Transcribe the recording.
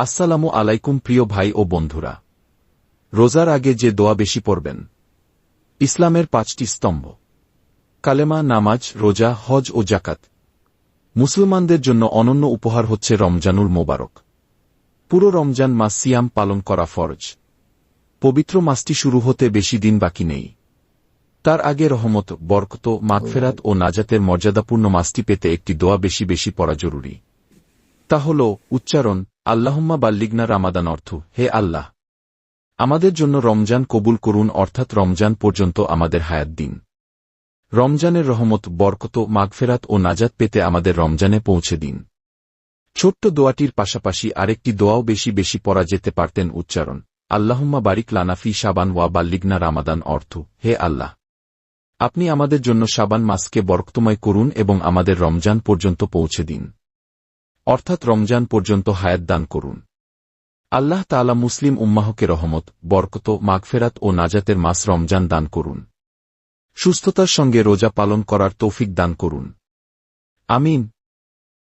আসসালামু আলাইকুম প্রিয় ভাই ও বন্ধুরা। রোজার আগে যে দোয়া বেশি পড়বেন। ইসলামের পাঁচটি স্তম্ভ। কালেমা, নামাজ, রোজা, হজ ও জাকাত মুসলমানদের জন্য অনন্য উপহার হচ্ছে রমজানুল মোবারক। পুরো রমজান মাস সিয়াম পালন করা ফরজ। পবিত্র মাসটি শুরু হতে বেশি দিন বাকি নেই। তার আগে রহমত, বরকত, মাগফেরাত ও নাজাতের মর্যাদাপূর্ণ মাসটি পেতে একটি দোয়া বেশি বেশি পড়া জরুরি। তা হল, উচ্চারণ আল্লাহম্মা বাল্লিগনা রামাদান অর্থ, হে আল্লাহ। আমাদের জন্য রমজান কবুল করুন, অর্থাৎ রমজান পর্যন্ত আমাদের হায়াত দিন। রমজানের রহমত, বরকত, মাগফেরাত ও নাজাত পেতে আমাদের রমজানে পৌঁছে দিন। ছোট্ট দোয়াটির পাশাপাশি আরেকটি দোয়াও বেশি বেশি পড়া যেতে পারতেন উচ্চারণ, আল্লাহুম্মা বারিক লানাফি সাবান ওয়া বাল্লিগনা রামাদান অর্থ, হে আল্লাহ। আপনি আমাদের জন্য সাবান মাসকে বরক্তময় করুন এবং আমাদের রমজান পর্যন্ত পৌঁছে দিন। অর্থাৎ রমজান পর্যন্ত হায়াত দান করুন। আল্লাহ তালা মুসলিম উম্মাহকে রহমত, বরকত, মাগফেরাত ও নাজাতের মাস রমজান দান করুন। সুস্থতার সঙ্গে রোজা পালন করার তৌফিক দান করুন। আমিন।